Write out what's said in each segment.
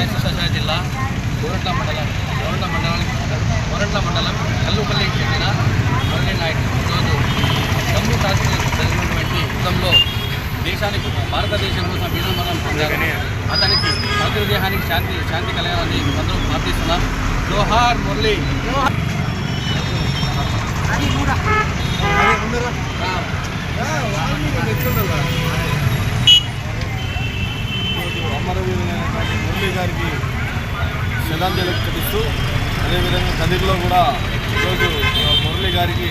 JSC society జిల్లా కోరట్ల మండలం కోరట్ల మండలానికి కోరట్ల మండలం కల్లుపల్లికి చెందిన మురళీ నాయుడు ఈరోజు జమ్మూ కాశ్మీర్ జరిగినటువంటి యుద్ధంలో దేశానికి భారతదేశం కోసం వీరమరణం పొందారు అతనికి భారతదేశానికి శాంతి శాంతి కలగాలని అందరం ప్రార్థిస్తున్నాం జోహార్ మురళీ జోహార్ శ్రద్ధాంజలి ఘటిస్తూ అదేవిధంగా కదిరిలో కూడా ఈరోజు మురళి గారికి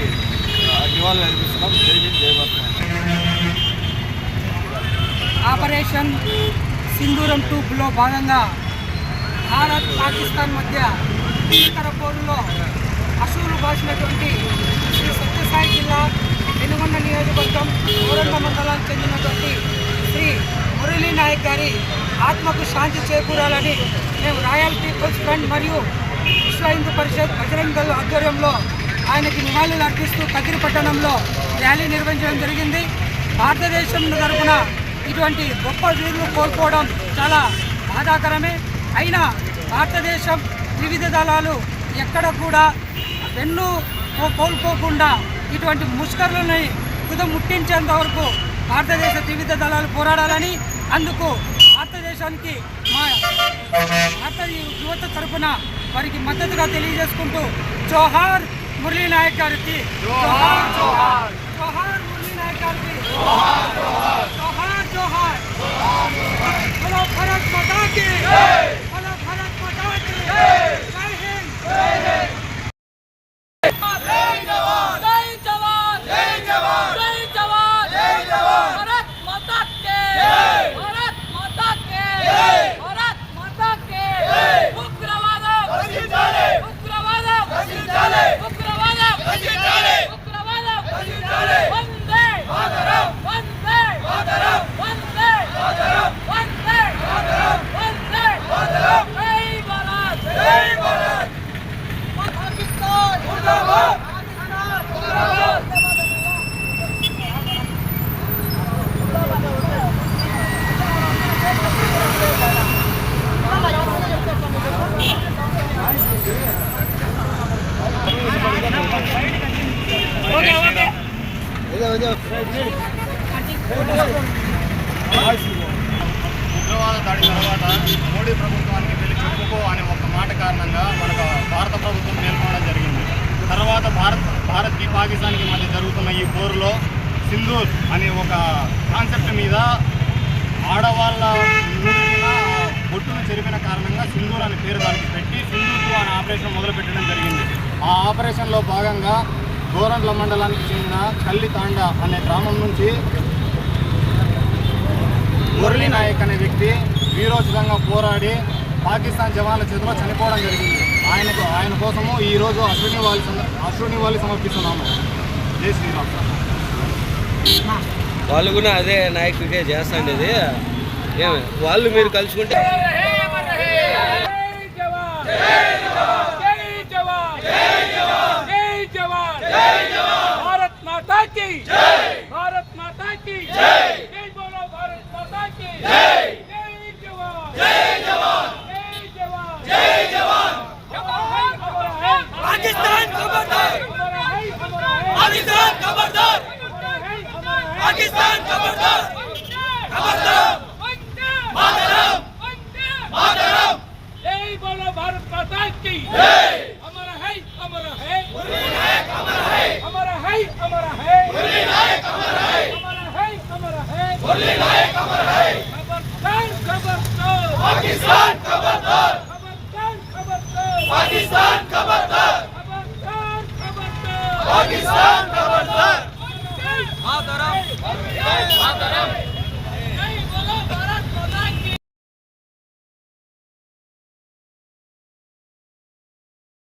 నివాళులు అర్పిస్తున్నాం. జై హింద్ ఆపరేషన్ సింధూరం టూబ్లో భాగంగా భారత్ పాకిస్తాన్ మధ్య భీకర పోరులో అసూలు బాసినటువంటి శ్రీ సత్యసాయి జిల్లా వెనుగొండ నియోజకవర్గం గోరండ మండలానికి చెందినటువంటి నాయక్ గారి ఆత్మకు శాంతి చేకూరాలని మేము రాయల్ పీపుల్స్ ఫ్రంట్ మరియు విశ్వ హిందూ పరిషత్ బజరంగ్ ఆధ్వర్యంలో ఆయనకి నివాళులు అర్పిస్తూ కదిరి పట్టణంలో ర్యాలీ నిర్వహించడం జరిగింది. భారతదేశం తరఫున ఇటువంటి గొప్ప వీరులు కోల్పోవడం చాలా బాధాకరమే. అయినా భారతదేశం వివిధ దళాలు ఎక్కడ కూడా వెన్ను కోల్పోకుండా ఇటువంటి ముష్కరులని తుద ముట్టించేంత వరకు భారతదేశ వివిధ దళాలు పోరాడాలని అందుకు భారతదేశానికి మా భారత యువత తరఫున వారికి మద్దతుగా తెలియజేసుకుంటూ జోహార్ మురళీ నాయక్ గారికి జోహార్ జోహార్ జోహార్ మురళీ నాయక్ గారికి జోహార్ జోహార్. ఉగ్రవాద దాడి తర్వాత మోడీ ప్రభుత్వానికి వెళ్ళి చెప్పుకో అనే ఒక మాట కారణంగా మనకు భారత ప్రభుత్వం మేల్కొనడం జరిగింది తర్వాత భారత్ భారత్కి పాకిస్తాన్కి మధ్య జరుగుతున్న ఈ పోరులో సింధూర్ అనే ఒక కాన్సెప్ట్ మీద ఆడవాళ్ళ బొట్టును చెరిపిన కారణంగా సింధూర్ అనే పేరు దానికి పెట్టి సింధూర్ అనే ఆపరేషన్ మొదలుపెట్టడం జరిగింది. ఆ ఆపరేషన్లో భాగంగా గోరంట్ల మండలానికి చెందిన కల్లితాండ అనే గ్రామం నుంచి మురళీ నాయక్ అనే వ్యక్తి వీరోచితంగా పోరాడి పాకిస్తాన్ జవాన్ల చేతిలో చనిపోవడం జరిగింది. ఆయనకు ఆయన కోసము ఈరోజు అశ్విని వాలి అశ్విని వాలి సమర్పిస్తున్నాము. జై శ్రీరామ్. వాళ్ళు కూడా అదే నాయకుడికే చేస్తాండేది. ఏమి? వాళ్ళు మీరు కలుసుకుంటే पाकिस्तान खबरदार। खबरदार। मातरम। मातरम। जय बोलो भारत माता की। हमारा है हमारा है हमारा है। हमारा है हमारा है।